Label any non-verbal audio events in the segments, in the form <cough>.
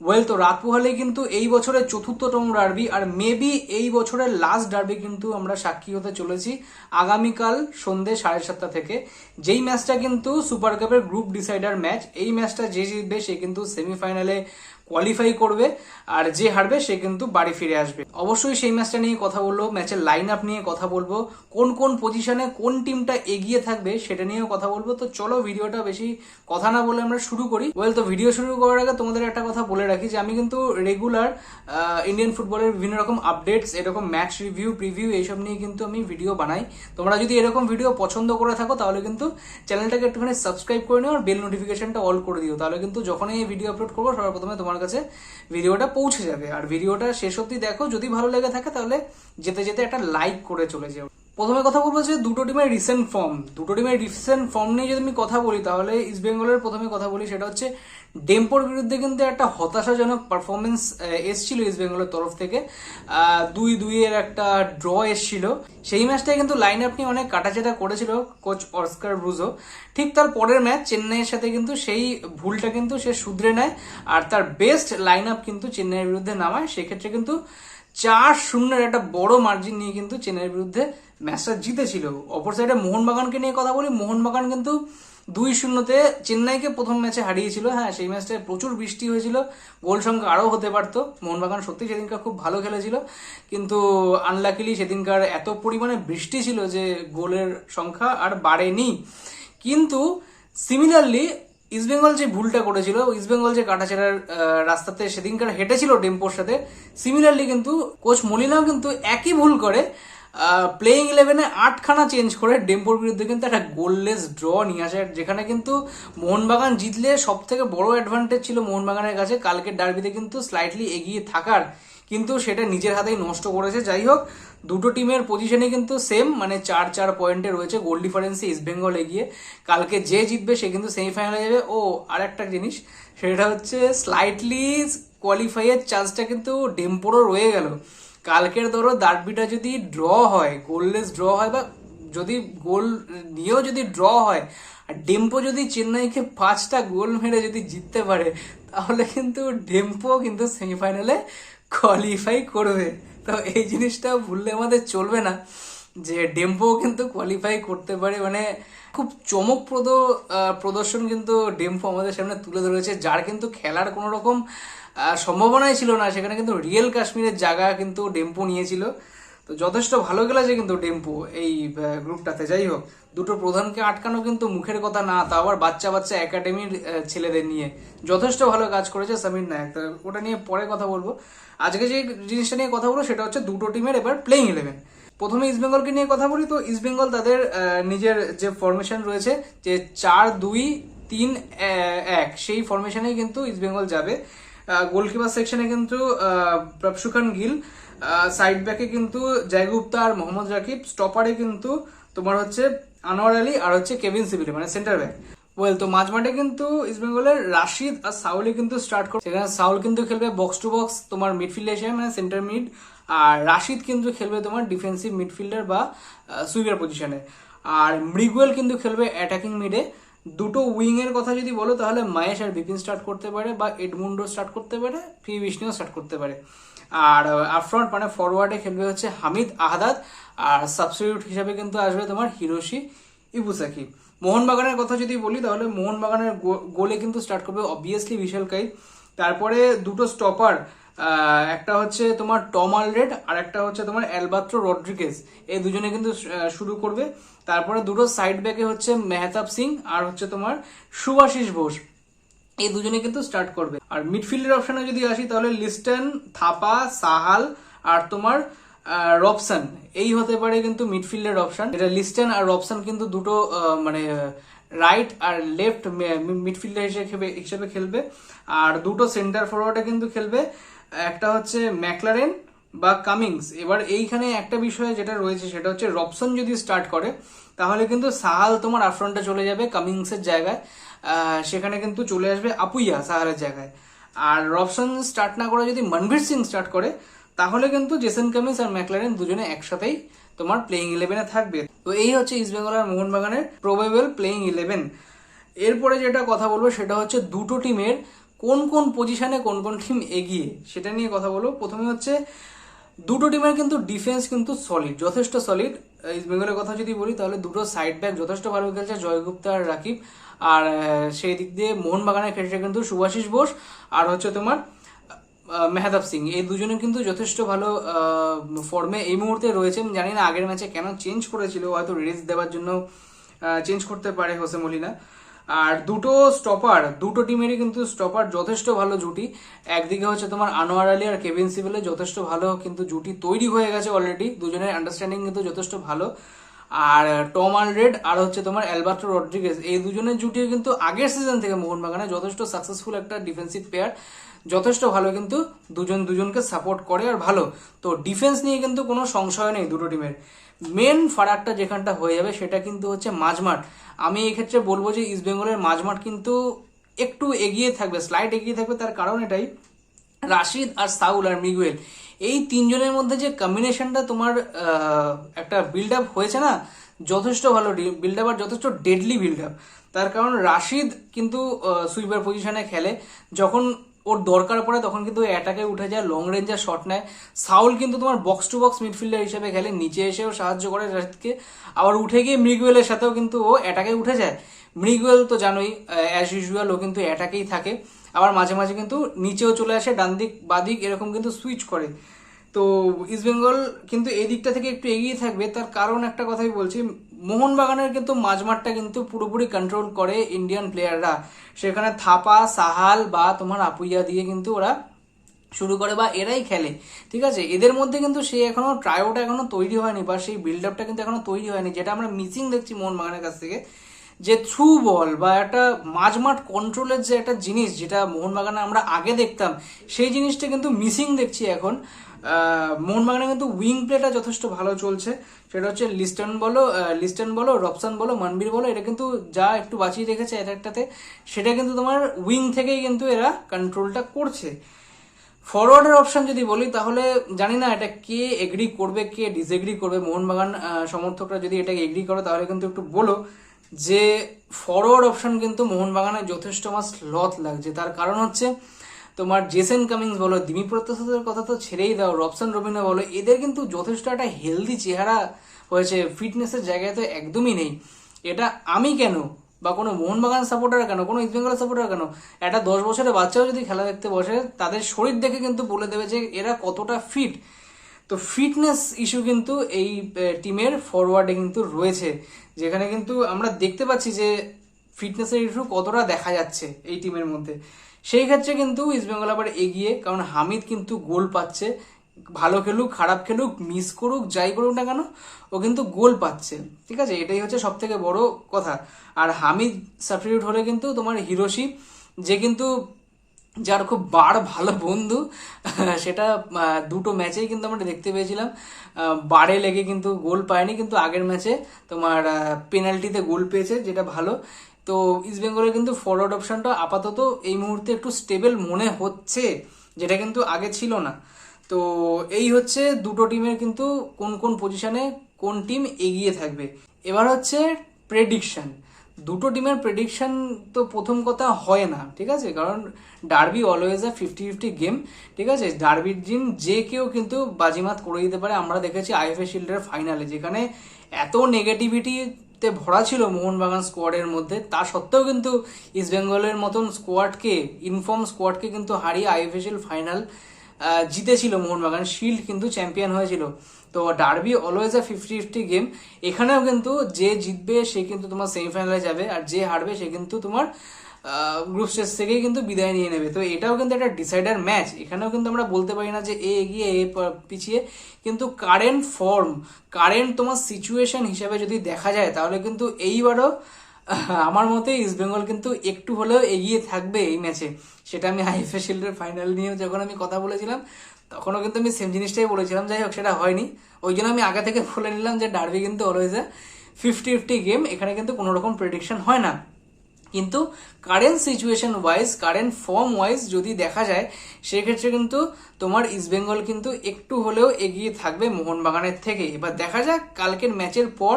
Well তো রাত পোহালেই কিন্তু এই বছরের চতুর্থতম ডার্বি আর মেবি এই বছরের লাস্ট ডার্বি কিন্তু আমরা সাক্ষী হতে চলেছি আগামীকাল সন্ধে সাড়ে সাতটা থেকে। যেই ম্যাচটা কিন্তু সুপার কাপের গ্রুপ ডিসাইডার ম্যাচ এই ম্যাচটা যে জিতবে সে কিন্তু সেমিফাইনালে কোয়ালিফাই করবে আর যে হারবে সে কিন্তু বাড়ি ফিরে আসবে। অবশ্যই সেই ম্যাচটা নিয়ে কথা বলব ম্যাচের লাইন আপ নিয়ে কথা বলব, কোন কোন পজিশনে কোন টিমটা এগিয়ে থাকবে সেটা নিয়েও কথা বলব। তো চলো ভিডিওটা বেশি কথা না বলে আমরা শুরু করি। ওয়েল তো ভিডিও শুরু করার আগে তোমাদের একটা কথা বলে রাখি যে আমি কিন্তু রেগুলার ইন্ডিয়ান ফুটবলের বিভিন্ন রকম আপডেটস এরকম ম্যাচ রিভিউ প্রিভিউ এইসব নিয়ে কিন্তু আমি ভিডিও বানাই। তোমরা যদি এরকম ভিডিও পছন্দ করে থাকো তাহলে কিন্তু চ্যানেলটাকে একটুখানি সাবস্ক্রাইব করে নিও আর বেল নোটিফিকেশনটা অল করে দিও। তাহলে কিন্তু যখনই এই ভিডিও আপলোড করব সবার প্রথমে তোমার কাছে ভিডিওটা পৌঁছে যাবে। আর ভিডিওটা শেষ অব্দি দেখো, যদি ভালো লেগে থাকে তাহলে যেতে যেতে একটা লাইক করে চলে যাও। প্রথমে কথা বলব যে দুটো টিমের রিসেন্ট ফর্ম দুটো টিমের রিসেন্ট ফর্ম নিয়ে যদি আমি কথা বলি, তাহলে ইস্ট বেঙ্গলের প্রথমে কথা বলি, সেটা হচ্ছে ডেম্পোর বিরুদ্ধে কিন্তু একটা হতাশাজনক পারফরমেন্স এসছিল ইস্ট বেঙ্গলের তরফ থেকে। দুই দুইয়ের একটা ড্র এসছিল। সেই ম্যাচটায় কিন্তু লাইন আপ নিয়ে অনেক কাটাচেটা করেছিল কোচ অস্কার ব্রুজো ঠিক তার পরের ম্যাচ চেন্নাইয়ের সাথে কিন্তু সেই ভুলটা কিন্তু সে শুধরে নেয়। আর তার বেস্ট লাইন আপ কিন্তু চেন্নাইয়ের বিরুদ্ধে নামায়। সেক্ষেত্রে কিন্তু চার শূন্যের একটা বড় মার্জিন নিয়ে কিন্তু চেন্নাইয়ের বিরুদ্ধে ম্যাচটা জিতেছিল। অপর সাইডে মোহনবাগানকে নিয়ে কথা বলি। মোহনবাগান কিন্তু দুই শূন্যতে চেন্নাইকে প্রথম ম্যাচে হারিয়েছিল। হ্যাঁ সেই ম্যাচটায় প্রচুর বৃষ্টি হয়েছিল। গোল সংখ্যা আরও হতে পারতো। মোহনবাগান সত্যি সেদিনকার খুব ভালো খেলেছিল। কিন্তু আনলাকিলি সেদিনকার এত পরিমাণে বৃষ্টি ছিল যে গোলের সংখ্যা আর বাড়েনি। কিন্তু সিমিলারলি ইস্টবেঙ্গল যে ভুলটা করেছিল ইস্টবেঙ্গল যে কাটাছেড়ার রাস্তাতে সেদিনকার হেঁটেছিল টেম্পোর সাথে সিমিলারলি কিন্তু কোচ মলিনাও কিন্তু একই ভুল করে। প্লেইং ইলেভেনে আটখানা চেঞ্জ করে ডেম্পোর বিরুদ্ধে কিন্তু একটা গোললেস ড্র নিয়ে আসে। যেখানে কিন্তু মোহনবাগান জিতলে সব থেকে বড় অ্যাডভান্টেজ ছিল মোহনবাগানের কাছে। কালকের ডার্বিতে কিন্তু স্লাইটলি এগিয়ে থাকার কিন্তু সেটা নিজের হাতেই নষ্ট করেছে। যাই হোক, দুটো টিমের পজিশনে কিন্তু সেম মানে চার চার পয়েন্টে রয়েছে গোল ডিফারেন্সে ইস্ট বেঙ্গল এগিয়ে কালকে যে জিতবে সে কিন্তু সেমিফাইনালে যাবে। ও আর একটা জিনিস, সেটা হচ্ছে স্লাইটলি কোয়ালিফাইয়ের চান্সটা কিন্তু ডেম্পোরও রয়ে গেল। কালকের ধরো ডার্বিটা যদি ড্র হয় গোললেস ড্র হয় বা যদি গোল নিয়েও যদি ড্র হয়, আর ডেম্পো যদি চেন্নাইকে পাঁচটা গোল মেরে যদি জিততে পারে, তাহলে কিন্তু ডেম্পো কিন্তু সেমিফাইনালে কোয়ালিফাই করবে। তো এই জিনিসটা ভুললে আমাদের চলবে না। যে ডেম্পো কিন্তু কোয়ালিফাই করতে পারে মানে খুব চমকপ্রদ প্রদর্শন কিন্তু ডেম্পো আমাদের সামনে তুলে ধরেছে, যার কিন্তু খেলার কোনো রকম সম্ভাবনাই ছিল না। সেখানে কিন্তু রিয়েল কাশ্মীরের জায়গা কিন্তু ডেম্পো নিয়েছিল। তো যথেষ্ট ভালো খেলেছে কিন্তু ডেম্পো এই গ্রুপটাতে। যাই হোক, দুটো প্রধানকে আটকানো কিন্তু মুখের কথা না তা আবার বাচ্চা বাচ্চা একাডেমির ছেলেদের নিয়ে। যথেষ্ট ভালো কাজ করেছে সামির নায়ক ওটা নিয়ে পরে কথা বলব। আজকে যে জিনিসটা নিয়ে কথা বলব, সেটা হচ্ছে দুটো টিমের এবার প্লেইং ইলেভেন প্রথমে ইস্টবেঙ্গলকে নিয়ে কথা বলি তো ইস্টবেঙ্গল তাদের নিজের যে ফরমেশন রয়েছে, যে চার, দুই, তিন এক, সেই ফরমেশনেই কিন্তু ইস্টবেঙ্গল যাবে। গোলকিপার সেকশনে কিন্তু প্রপসুখান গিল সাইড ব্যাকে কিন্তু জয়গুপ্তা আর মোহাম্মদ রাকিব স্টপারে কিন্তু তোমার হচ্ছে আনোয়ার আলী আর হচ্ছে কেভিন সিবিলি মানে সেন্টার ব্যাক ওয়েল তো মাঝ মাঠে কিন্তু ইস্টবেঙ্গলের রাশিদ আর সাউলি কিন্তু স্টার্ট করে সেখানে সাউল কিন্তু খেলবে বক্স টু বক্স তোমার মিডফিল্ডে এসে মানে সেন্টার মিড আর রাশিদ কিন্তু খেলবে তোমার ডিফেন্সিভ মিডফিল্ডার বা সুইপার পজিশনে আর মৃগুয়েল কিন্তু খেলবে অ্যাটাকিং মিডে দুটো উইং এর কথা যদি বলো, তাহলে মায়েশ আর বিপিন স্টার্ট করতে পারে বা এডমুন্ডো স্টার্ট করতে পারে ফি বিষ্ণুও স্টার্ট করতে পারে। আর আপফ্রন্ট মানে ফরওয়ার্ডে খেলবে হচ্ছে হামিদ আহাদাদ। আর সাবস্টিটিউট হিসাবে কিন্তু আসবে তোমার হিরোশি ইবুসাকি। মোহনবাগানের কথা যদি বলি, তাহলে মোহনবাগানের গোলে কিন্তু স্টার্ট করবে অবভিয়াসলি বিশাল কাই। তারপরে দুটো স্টপার একটা হচ্ছে তোমার টম আলরেড আর একটা হচ্ছে তোমার অ্যালবাত্রো রড্রিগেজ। এই দুজনে কিন্তু শুরু করবে। তারপরে দুটো সাইড ব্যাকে হচ্ছে মেহতাব সিং আর হচ্ছে তোমার সুভাশিস বোস। এই দুজনে কিন্তু স্টার্ট করবে। আর মিডফিল্ডের অপশনে যদি আসি, তাহলে লিস্টন, থাপা, সাহাল আর তোমার রবসন। এই হতে পারে কিন্তু মিডফিল্ডের অপশন এটা লিস্টন আর রবসন কিন্তু দুটো মানে রাইট আর লেফট মিডফিল্ডার হিসেবে হিসেবে খেলবে। আর দুটো সেন্টার ফরওয়ার্ডে কিন্তু খেলবে একটা হচ্ছে ম্যাকলারেন বা কামিংস। এবার এইখানে একটা বিষয় যেটা রয়েছে, সেটা হচ্ছে রবসন যদি স্টার্ট করে, তাহলে কিন্তু সাহাল তোমার আফ্রন্টে চলে যাবে কামিংসের জায়গায় সেখানে কিন্তু চলে আসবে আপুইয়া সাহালের জায়গায়। আর রবসন স্টার্ট না করে যদি মনভীর সিং স্টার্ট করে, তাহলে কিন্তু জেসন কামিংস আর ম্যাকলারেন দুজনে একসাথেই তোমার প্লেইং ইলেভেনে থাকবে। তো এই হচ্ছে ইস্ট বেঙ্গল আর মোহনবাগানের প্রবেবল প্লেইং ইলেভেন এরপরে যেটা কথা বলব, সেটা হচ্ছে দুটো টিমের কোন কোন পজিশনে কোন কোন টিম এগিয়ে, সেটা নিয়ে কথা বলব। প্রথমে হচ্ছে, দুটো টিমের কিন্তু ডিফেন্স কিন্তু সলিড যথেষ্ট সলিড ইস্ট বেঙ্গলের কথা যদি বলি, তাহলে দুটো সাইড ব্যাক যথেষ্ট ভালো খেলছে, জয়গুপ্তা আর রাকিব। আর সেই দিক দিয়ে মোহনবাগানের ক্ষেত্রে কিন্তু সুভাষিস বোস। আর হচ্ছে তোমার মেহতাব সিং। এই দুজনে কিন্তু যথেষ্ট ভালো ফর্মে এই মুহূর্তে রয়েছে। জানি না আগের ম্যাচে কেন চেঞ্জ করেছিল, হয়তো রেস্ট দেওয়ার জন্য চেঞ্জ করতে পারে হোসে মলিনা। আর দুটো স্টপার দুটো টিমেরই কিন্তু স্টপার যথেষ্ট ভালো জুটি। একদিকে হচ্ছে তোমার আনোয়ার আলী আর কেভিন সিভিলের যথেষ্ট ভালো কিন্তু জুটি তৈরি হয়ে গেছে অলরেডি দুজনের আন্ডারস্ট্যান্ডিং কিন্তু যথেষ্ট ভালো। আর টম আলরেড আর হচ্ছে তোমার অ্যালবার্টো রড্রিগেস এই দুজনের জুটিও কিন্তু আগের সিজন থেকে মোহনবাগানে যথেষ্ট সাকসেসফুল একটা ডিফেন্সিভ প্লেয়ার যথেষ্ট ভালো, কিন্তু দুজন দুজনকে সাপোর্ট করে আর ভালো। তো ডিফেন্স নিয়ে কিন্তু কোনো সংশয় নেই দুটো টিমের মেন ফারাকটা যেখানটা হয়ে যাবে সেটা কিন্তু হচ্ছে মাঝমাঠ। আমি এক্ষেত্রে বলব যে ইস্ট বেঙ্গলের মাঝমাঠ কিন্তু একটু এগিয়ে থাকবে স্লাইড এগিয়ে থাকবে, তার কারণ এটাই। রাশিদ আর সাউল আর মিগুয়েল। এই তিনজনের মধ্যে যে কম্বিনেশনটা তোমার একটা বিল্ড আপ হয়েছে না, যথেষ্ট ভালো বিল্ড আপ আর যথেষ্ট ডেডলি বিল্ড আপ তার কারণ রাশিদ কিন্তু সুইপার পজিশনে খেলে। যখন ওর দরকার পড়ে তখন কিন্তু অ্যাটাকে উঠে যায় লং রেঞ্জের শট নেয়। সাউল কিন্তু তোমার বক্স টু বক্স মিডফিল্ডার হিসেবে খেলে, নিচে এসেও সাহায্য করে রাশিদকে আবার উঠে গিয়ে মৃগুয়েলের সাথেও কিন্তু ও অ্যাটাকে উঠে যায়। মৃগুয়েল তো জানোই অ্যাজ ইউজুয়াল ও কিন্তু অ্যাটাকেই থাকে। আবার মাঝে মাঝে কিন্তু নিচেও চলে আসে ডান দিক বাদিক এরকম কিন্তু সুইচ করে। তো ইস্ট বেঙ্গল কিন্তু এই দিকটা থেকে একটু এগিয়ে থাকবে। তার কারণ একটা কথাই বলছি মোহনবাগানের কিন্তু মাঝমাঠটা কিন্তু পুরোপুরি কন্ট্রোল করে ইন্ডিয়ান প্লেয়াররা সেখানে থাপা, সাহাল বা তোমার আপুইয়া দিয়ে কিন্তু ওরা শুরু করে বা এরাই খেলে, ঠিক আছে? এদের মধ্যে কিন্তু সেই এখনও ট্রায়োটা এখনও তৈরি হয়নি বা সেই বিল্ড আপটা কিন্তু এখনও তৈরি হয়নি, যেটা আমরা মিসিং দেখছি মোহনবাগানের কাছ থেকে। যে থ্রু বল বা একটা মাঝমাঠ কন্ট্রোলের যে একটা জিনিস, যেটা মোহনবাগানে আমরা আগে দেখতাম, সেই জিনিসটা কিন্তু মিসিং দেখছি এখন। মোহনবাগানে কিন্তু উইং প্লেটা যথেষ্ট ভালো চলছে। সেটা হচ্ছে লিস্টন বলো লিস্টন বলো, রবসান বলো, মানবীর বলো এটা কিন্তু যা একটু বাঁচিয়ে রেখেছে এক একটাতে, সেটা কিন্তু তোমার উইং থেকেই কিন্তু এরা কন্ট্রোলটা করছে। ফরওয়ার্ডের অপশন যদি বলি, তাহলে জানি না এটা কে এগ্রি করবে, কে ডিসএগ্রি করবে। মোহনবাগান সমর্থকরা যদি এটাকে এগ্রি করে, তাহলে কিন্তু একটু বলো যে ফরওয়ার্ড অপশন কিন্তু মোহনবাগানে যথেষ্ট আমার স্লথ লাগছে। তার কারণ হচ্ছে তোমার জেসেন কামিংস বলো দিমি প্রত্যাশাদের কথা তো ছেড়েই দাও রবসান রবিনা বলো, এদের কিন্তু যথেষ্ট একটা হেলদি চেহারা হয়েছে ফিটনেসের জায়গায় তো একদমই নেই। এটা আমি কেন? বা কোনো মোহনবাগান সাপোর্টার কেন? কোনো ইস্ট বেঙ্গল সাপোর্টার কেন? একটা দশ বছরের বাচ্চাও যদি খেলা দেখতে বসে, তাদের শরীর দেখে কিন্তু বলে দেবে যে এরা কতটা ফিট তো ফিটনেস ইস্যু কিন্তু এই টিমের ফরওয়ার্ডে কিন্তু রয়েছে, যেখানে কিন্তু আমরা দেখতে পাচ্ছি যে ফিটনেসের ইস্যু কতটা দেখা যাচ্ছে এই টিমের মধ্যে। সেই ক্ষেত্রে কিন্তু ইস্টবেঙ্গল আবার এগিয়ে, কারণ হামিদ কিন্তু গোল পাচ্ছে। ভালো খেলুক, খারাপ খেলুক মিস করুক, যাই করুক না কেন, ও কিন্তু গোল পাচ্ছে। ঠিক আছে? এটাই হচ্ছে সব থেকে বড় কথা। আর হামিদ সাবস্টিটিউট হলে কিন্তু তোমার হিরোশি, যে কিন্তু যার খুব বার ভালো বন্ধু, <laughs> সেটা দুটো ম্যাচেই কিন্তু আমরা দেখতে পেয়েছিলাম। বারে লেগে কিন্তু গোল পায়নি, কিন্তু আগের ম্যাচে তোমার পেনাল্টিতে গোল পেয়েছে, যেটা ভালো। তো ইস্ট বেঙ্গলের কিন্তু ফরওয়ার্ড অপশানটা আপাতত এই মুহূর্তে একটু স্টেবল মনে হচ্ছে, যেটা কিন্তু আগে ছিল না। তো এই হচ্ছে দুটো টিমের কিন্তু কোন কোন পজিশনে কোন টিম এগিয়ে থাকবে। এবার হচ্ছে প্রেডিকশন দুটো টিমের প্রেডিকশন তো প্রথম কথা হয় না, ঠিক আছে? কারণ derby always a fifty fifty game ঠিক আছে? ডার্বির দিন যে কেউ কিন্তু বাজিমাত করে দিতে পারে। আমরা দেখেছি আইএফএ শিল্ডের ফাইনালে যেখানে এত নেগেটিভিটিতে ভরা ছিল মোহনবাগান স্কোয়াডের মধ্যে। তা সত্ত্বেও কিন্তু ইস্টবেঙ্গলের মতন স্কোয়াডকে, ইনফর্ম স্কোয়াডকে কিন্তু হারিয়ে আইএফএসএল ফাইনাল জিতেছিল মোহনবাগান। শিল্ড কিন্তু চ্যাম্পিয়ন হয়েছিল। তো derby always a fifty fifty game. এখানেও কিন্তু যে জিতবে সে কিন্তু তোমার সেমিফাইনালে যাবে। আর যে হারবে সে কিন্তু তোমার গ্রুপ স্টেজ থেকেই কিন্তু বিদায় নিয়ে নেবে। তো এটাও কিন্তু একটা ডিসাইডার ম্যাচ এখানেও কিন্তু আমরা বলতে পারি না যে এ এগিয়ে, এ পিছিয়ে। কিন্তু কারেন্ট ফর্ম কারেন্ট তোমার সিচুয়েশন হিসাবে যদি দেখা যায়, তাহলে কিন্তু এইবারও আমার মতে ইস্ট বেঙ্গল কিন্তু একটু হলেও এগিয়ে থাকবে এই ম্যাচে সেটা আমি আইএফএ শিল্ডের ফাইনাল নিয়ে যখন আমি কথা বলেছিলাম, তখনও কিন্তু আমি সেম জিনিসটাই বলেছিলাম। যাই হোক, সেটা হয়নি। ওই জন্য আমি আগে থেকে বলে নিলাম যে ডার্বি কিন্তু always a fifty fifty game এখানে কিন্তু কোনো রকম প্রেডিকশন হয় না। কিন্তু current situation wise current form wise যদি দেখা যায় সেক্ষেত্রে কিন্তু তোমার ইস্টবেঙ্গল কিন্তু একটু হলেও এগিয়ে থাকবে মোহনবাগানের থেকে। এবার দেখা যাক কালকের ম্যাচের পর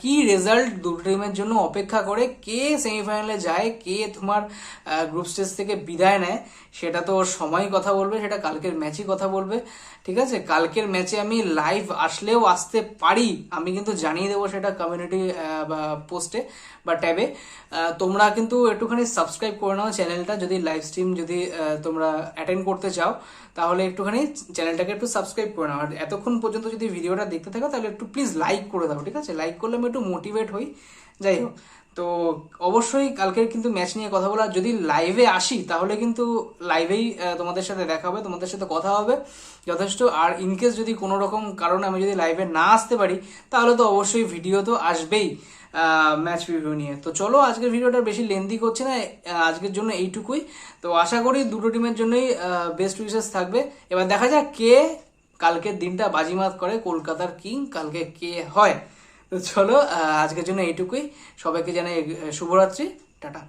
কি রেজাল্ট দুটো টিমের জন্য অপেক্ষা করে, কে সেমিফাইনালে যায়, কে তোমার গ্রুপ স্টেজ থেকে বিদায় নেয়, সেটা তো সময় কথা বলবে, সেটা কালকের ম্যাচই কথা বলবে। ঠিক আছে? কালকের ম্যাচে আমি লাইভ আসলেও আসতে পারি, আমি কিন্তু জানিয়ে দেবো সেটা কমিউনিটি পোস্টে বা ট্যাবে তোমরা কিন্তু একটুখানি সাবস্ক্রাইব করে নাও চ্যানেলটা, যদি লাইভ স্ট্রিম যদি তোমরা অ্যাটেন্ড করতে চাও তাহলে একটুখানি চ্যানেলটাকে একটু সাবস্ক্রাইব করে নাও। আর এতক্ষণ পর্যন্ত যদি ভিডিওটা দেখতে থাকো, তাহলে একটু প্লিজ লাইক করে দাও, ঠিক আছে? লাইক করলে আমি একটু মোটিভেট হই। যাই হোক তো অবশ্যই কালকের কিন্তু ম্যাচ নিয়ে কথা বলা, যদি লাইভে আসি, তাহলে কিন্তু লাইভেই তোমাদের সাথে দেখা হবে, তোমাদের সাথে কথা হবে। যথেষ্ট। আর ইনকেস যদি কোনো রকম কারণে আমি যদি লাইভে না আসতে পারি, তাহলে তো অবশ্যই ভিডিও তো আসবেই ম্যাচ রিভিউ নিয়ে। তো চলো, আজকের ভিডিওটা বেশি লেন্দি করছি না আজকের জন্য এইটুকুই। তো আশা করি দুটো টিমের জন্যই বেস্ট উইসেস থাকবে। এবার দেখা যাক কে কালকের দিনটা বাজিমাত করে, কলকাতার কিং কালকে কে হয়। তো চলো আজকের জন্য এইটুকুই। সবাইকে জানাই শুভরাত্রি। টাটা।